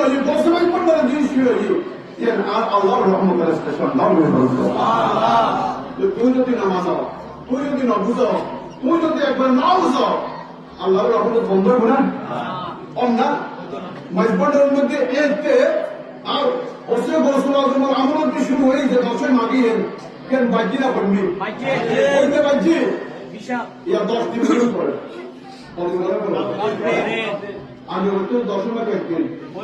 হয়েছে দশ মাস পনেরো দিন শুয়ে হয়েছে এর আর আল্লাহর রহমতের স্টেশন নাম তুই যদি না মানো তুই যদি না তুই যদি একবার না বুঝো আল্লাহর রহমত বন্ধ হবে না? অন্য মজবটের মধ্যে এতে আর ওসে গোসল আজমের আমল কি শুরু হয়েছে দশে মাগিয়ে কেন বাজি না করবি? বলতে বাজি? ইয়া দশ দিন শুরু আমি হয়তো দশে একদিন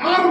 আর